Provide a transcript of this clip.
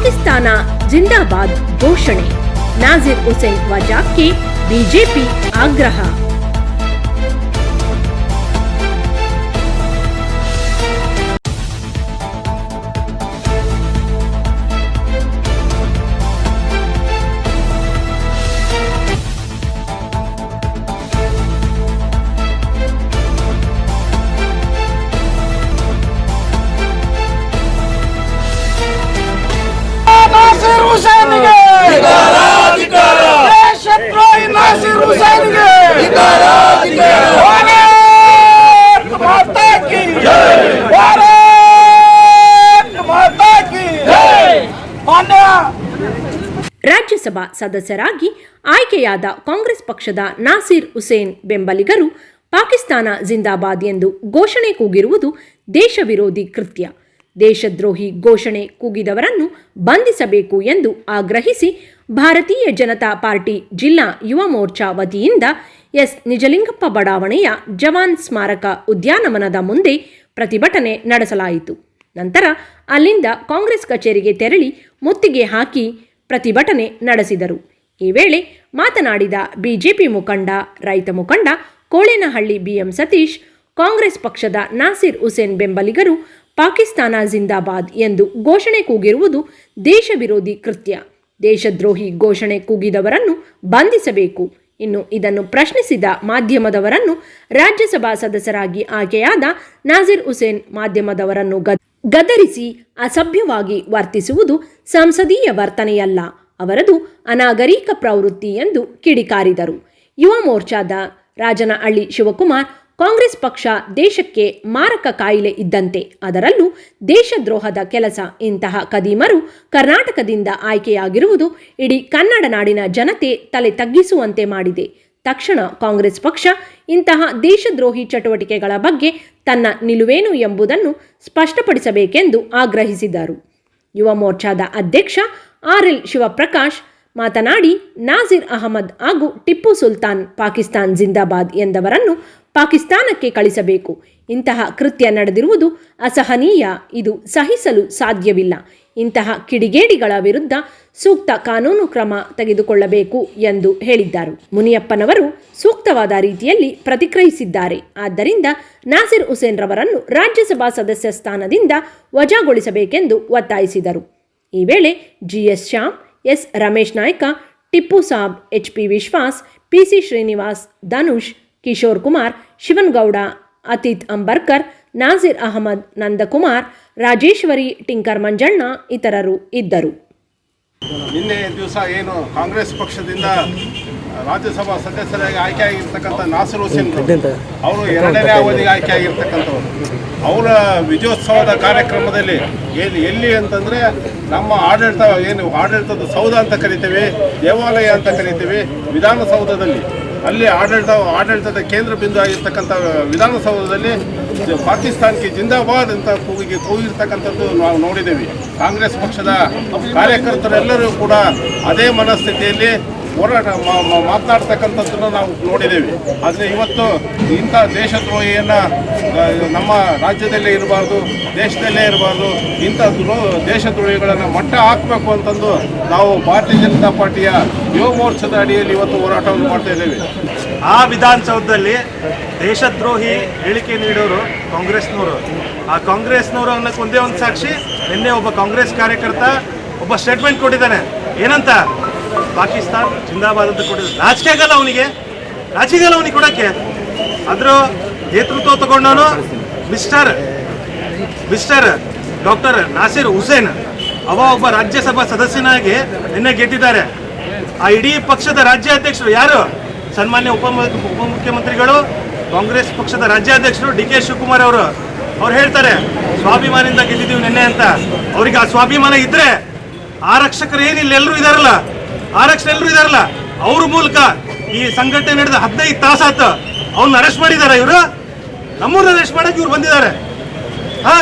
ಪಾಕಿಸ್ತಾನ ಜಿಂದಾಬಾದ್ ಘೋಷಣೆ. ನಾಜಿರ್ ಹುಸೇನ್ ವಜಾಕ್ಕೆ ಬಿಜೆಪಿ ಆಗ್ರಹ. ರಾಜ್ಯಸಭಾ ಸದಸ್ಯರಾಗಿ ಆಯ್ಕೆಯಾದ ಕಾಂಗ್ರೆಸ್ ಪಕ್ಷದ ನಾಸೀರ್ ಹುಸೇನ್ ಬೆಂಬಲಿಗರು ಪಾಕಿಸ್ತಾನ ಜಿಂದಾಬಾದ್ ಎಂದು ಘೋಷಣೆ ಕೂಗಿರುವುದು ದೇಶ ವಿರೋಧಿ ಕೃತ್ಯ. ದೇಶದ್ರೋಹಿ ಘೋಷಣೆ ಕೂಗಿದವರನ್ನು ಬಂಧಿಸಬೇಕು ಎಂದು ಆಗ್ರಹಿಸಿ ಭಾರತೀಯ ಜನತಾ ಪಾರ್ಟಿ ಜಿಲ್ಲಾ ಯುವ ಮೋರ್ಚಾ ವತಿಯಿಂದ ಎಸ್. ನಿಜಲಿಂಗಪ್ಪ ಬಡಾವಣೆಯ ಜವಾನ್ ಸ್ಮಾರಕ ಉದ್ಯಾನವನದ ಮುಂದೆ ಪ್ರತಿಭಟನೆ ನಡೆಸಲಾಯಿತು. ನಂತರ ಅಲ್ಲಿಂದ ಕಾಂಗ್ರೆಸ್ ಕಚೇರಿಗೆ ತೆರಳಿ ಮುತ್ತಿಗೆ ಹಾಕಿ ಪ್ರತಿಭಟನೆ ನಡೆಸಿದರು. ಈ ವೇಳೆ ಮಾತನಾಡಿದ ಬಿಜೆಪಿ ಮುಖಂಡ, ರೈತ ಮುಖಂಡ ಕೋಳೇನಹಳ್ಳಿ ಬಿಎಂ ಸತೀಶ್, ಕಾಂಗ್ರೆಸ್ ಪಕ್ಷದ ನಾಸಿರ್ ಹುಸೇನ್ ಬೆಂಬಲಿಗರು ಪಾಕಿಸ್ತಾನ ಜಿಂದಾಬಾದ್ ಎಂದು ಘೋಷಣೆ ಕೂಗಿರುವುದು ದೇಶ ವಿರೋಧಿ ಕೃತ್ಯ. ದೇಶದ್ರೋಹಿ ಘೋಷಣೆ ಕೂಗಿದವರನ್ನು ಬಂಧಿಸಬೇಕು. ಇನ್ನು ಇದನ್ನು ಪ್ರಶ್ನಿಸಿದ ಮಾಧ್ಯಮದವರನ್ನು ರಾಜ್ಯಸಭಾ ಸದಸ್ಯರಾಗಿ ಆಯ್ಕೆಯಾದ ನಾಜಿರ್ ಹುಸೇನ್ ಮಾಧ್ಯಮದವರನ್ನು ಗದ್- ಗದರಿಸಿ ಅಸಭ್ಯವಾಗಿ ವರ್ತಿಸುವುದು ಸಂಸದೀಯ ವರ್ತನೆಯಲ್ಲ. ಅವರದು ಅನಾಗರಿಕ ಪ್ರವೃತ್ತಿ ಎಂದು ಕಿಡಿಕಾರಿದರು. ಯುವ ಮೋರ್ಚಾದ ರಾಜನಹಳ್ಳಿ ಶಿವಕುಮಾರ್ ಕಾಂಗ್ರೆಸ್ ಪಕ್ಷ ದೇಶಕ್ಕೆ ಮಾರಕ ಕಾಯಿಲೆ ಇದ್ದಂತೆ. ಅದರಲ್ಲೂ ದೇಶದ್ರೋಹದ ಕೆಲಸ ಇಂತಹ ಕದೀಮರು ಕರ್ನಾಟಕದಿಂದ ಆಯ್ಕೆಯಾಗಿರುವುದು ಇಡೀ ಕನ್ನಡ ನಾಡಿನ ಜನತೆ ತಲೆ ತಗ್ಗಿಸುವಂತೆ ಮಾಡಿದೆ. ತಕ್ಷಣ ಕಾಂಗ್ರೆಸ್ ಪಕ್ಷ ಇಂತಹ ದೇಶದ್ರೋಹಿ ಚಟುವಟಿಕೆಗಳ ಬಗ್ಗೆ ತನ್ನ ನಿಲುವೇನು ಎಂಬುದನ್ನು ಸ್ಪಷ್ಟಪಡಿಸಬೇಕೆಂದು ಆಗ್ರಹಿಸಿದರು. ಯುವ ಮೋರ್ಚಾದ ಅಧ್ಯಕ್ಷ ಆರ್ ಎಲ್ ಶಿವಪ್ರಕಾಶ್ ಮಾತನಾಡಿ ನಾಜಿರ್ ಅಹಮದ್ ಹಾಗೂ ಟಿಪ್ಪು ಸುಲ್ತಾನ್ ಪಾಕಿಸ್ತಾನ್ ಜಿಂದಾಬಾದ್ ಎಂದವರನ್ನು ಪಾಕಿಸ್ತಾನಕ್ಕೆ ಕಳಿಸಬೇಕು. ಇಂತಹ ಕೃತ್ಯ ನಡೆದಿರುವುದು ಅಸಹನೀಯ, ಇದು ಸಹಿಸಲು ಸಾಧ್ಯವಿಲ್ಲ. ಇಂತಹ ಕಿಡಿಗೇಡಿಗಳ ವಿರುದ್ಧ ಸೂಕ್ತ ಕಾನೂನು ಕ್ರಮ ತೆಗೆದುಕೊಳ್ಳಬೇಕು ಎಂದು ಹೇಳಿದ್ದಾರೆ. ಮುನಿಯಪ್ಪನವರು ಸೂಕ್ತವಾದ ರೀತಿಯಲ್ಲಿ ಪ್ರತಿಕ್ರಿಯಿಸಿದ್ದಾರೆ. ಆದ್ದರಿಂದ ನಾಸಿರ್ ಹುಸೇನ್ ರವರನ್ನು ರಾಜ್ಯಸಭಾ ಸದಸ್ಯ ಸ್ಥಾನದಿಂದ ವಜಾಗೊಳಿಸಬೇಕೆಂದು ಒತ್ತಾಯಿಸಿದರು. ಈ ವೇಳೆ GS Shyam S Ramesh Nayka, Tippu Sab H P Vishwas P C Srinivas, Dhanush, Kishore Kumar, Shivangowda, Atith Ambarkar Nazir Ahmed, Nandakumar, Rajeshwari, Tinker Manjanna ಇತರರು ಇದ್ದರು. ನಿನ್ನೆ ದಿವಸ ಏನು ಕಾಂಗ್ರೆಸ್ ಪಕ್ಷದಿಂದ ರಾಜ್ಯಸಭಾ ಸದಸ್ಯರಾಗಿ ಆಯ್ಕೆಯಾಗಿರ್ತಕ್ಕಂಥ ನಾಸರ್ ಹುಸೇನ್ ಅವರು ಎರಡನೇ ಅವಧಿಗೆ ಆಯ್ಕೆಯಾಗಿರ್ತಕ್ಕಂಥವ್ರು. ಅವರ ವಿಜಯೋತ್ಸವದ ಕಾರ್ಯಕ್ರಮದಲ್ಲಿ ಏನು ಎಲ್ಲಿ ಅಂತಂದರೆ ನಮ್ಮ ಆಡಳಿತ ಏನು ಆಡಳಿತದ ಸೌಧ ಅಂತ ಕರಿತೀವಿ ದೇವಾಲಯ ಅಂತ ಕರಿತೀವಿ ವಿಧಾನಸೌಧದಲ್ಲಿ. ಅಲ್ಲಿ ಆಡಳಿತ ಆಡಳಿತದ ಕೇಂದ್ರ ಬಿಂದು ಆಗಿರ್ತಕ್ಕಂಥ ವಿಧಾನಸೌಧದಲ್ಲಿ ಪಾಕಿಸ್ತಾನಕ್ಕೆ ಜಿಂದಾಬಾದ್ ಅಂತ ಕೂಗಿ ಕೂಗಿರ್ತಕ್ಕಂಥದ್ದು ನಾವು ನೋಡಿದ್ದೇವೆ. ಕಾಂಗ್ರೆಸ್ ಪಕ್ಷದ ಕಾರ್ಯಕರ್ತರೆಲ್ಲರೂ ಕೂಡ ಅದೇ ಮನಸ್ಥಿತಿಯಲ್ಲಿ ಹೋರಾಟ ಮಾತನಾಡ್ತಕ್ಕಂಥದ್ದನ್ನು ನಾವು ನೋಡಿದ್ದೇವೆ. ಆದರೆ ಇವತ್ತು ಇಂಥ ದೇಶದ್ರೋಹಿಯನ್ನು ನಮ್ಮ ರಾಜ್ಯದಲ್ಲೇ ಇರಬಾರ್ದು, ದೇಶದಲ್ಲೇ ಇರಬಾರ್ದು, ಇಂಥ ದ್ರೋ ದೇಶದ್ರೋಹಿಗಳನ್ನು ಮಟ್ಟ ಹಾಕಬೇಕು ಅಂತಂದು ನಾವು ಭಾರತೀಯ ಜನತಾ ಪಾರ್ಟಿಯ ಯುವ ಮೋರ್ಚಾದ ಅಡಿಯಲ್ಲಿ ಇವತ್ತು ಹೋರಾಟವನ್ನು ಮಾಡ್ತಾ ಇದ್ದೇವೆ. ಆ ವಿಧಾನಸೌಧದಲ್ಲಿ ದೇಶದ್ರೋಹಿ ಹೇಳಿಕೆ ನೀಡೋರು ಕಾಂಗ್ರೆಸ್ನವರು. ಆ ಕಾಂಗ್ರೆಸ್ನವರು ಅನ್ನೋಕ್ಕೆ ಒಂದೇ ಒಂದು ಸಾಕ್ಷಿ, ನಿನ್ನೆ ಒಬ್ಬ ಕಾಂಗ್ರೆಸ್ ಕಾರ್ಯಕರ್ತ ಒಬ್ಬ ಸ್ಟೇಟ್ಮೆಂಟ್ ಕೊಟ್ಟಿದ್ದಾನೆ. ಏನಂತ? ಪಾಕಿಸ್ತಾನ್ ಜಿಂದಾಬಾದ್ ಅಂತ ಕೊಟ್ಟಿದ್ರು ರಾಜಕೀಯ ಆಗಲ್ಲ ಅವನಿಗೆ. ರಾಜಕೀಯ ಅವನಿಗೆ ಕೊಡೋಕ್ಕೆ. ಅದ್ರ ನೇತೃತ್ವ ತಗೊಂಡವನು mister mister doctor Nasir Hussain. ಅವ ಒಬ್ಬ ರಾಜ್ಯಸಭಾ ಸದಸ್ಯನಾಗಿ ನಿನ್ನೆ ಗೆದ್ದಿದ್ದಾರೆ. ಆ ಇಡೀ ಪಕ್ಷದ ರಾಜ್ಯಾಧ್ಯಕ್ಷರು ಯಾರು? ಸನ್ಮಾನ್ಯ ಉಪ ಉಪಮುಖ್ಯಮಂತ್ರಿಗಳು ಕಾಂಗ್ರೆಸ್ ಪಕ್ಷದ ರಾಜ್ಯಾಧ್ಯಕ್ಷರು ಡಿ ಕೆ ಶಿವಕುಮಾರ್ ಅವರು. ಅವ್ರು ಹೇಳ್ತಾರೆ, ಸ್ವಾಭಿಮಾನದಿಂದ ಗೆದ್ದಿದ್ದೀವಿ ನಿನ್ನೆ ಅಂತ. ಅವ್ರಿಗೆ ಆ ಸ್ವಾಭಿಮಾನ ಇದ್ರೆ ಆರಕ್ಷಕರು ಏನಿಲ್ಲ, ಎಲ್ಲರೂ ಇದಾರಲ್ಲ. ಆರಕ್ಷಕರು ಎಲ್ಲರೂ ಇದಾರಲ್ಲ, ಅವ್ರ ಮೂಲಕ ಈ ಸಂಘಟನೆ ನಡೆದ ಹದಿನೈದು ತಾಸಾತ ಅವ್ನ ಅರೆಸ್ಟ್ ಮಾಡಿದಾರ ಇವರು. ನಮ್ಮೂರನ್ನ ಅರೆಸ್ಟ್ ಮಾಡಕ್ಕೆ ಇವ್ರು ಬಂದಿದ್ದಾರೆ. ಹಾ?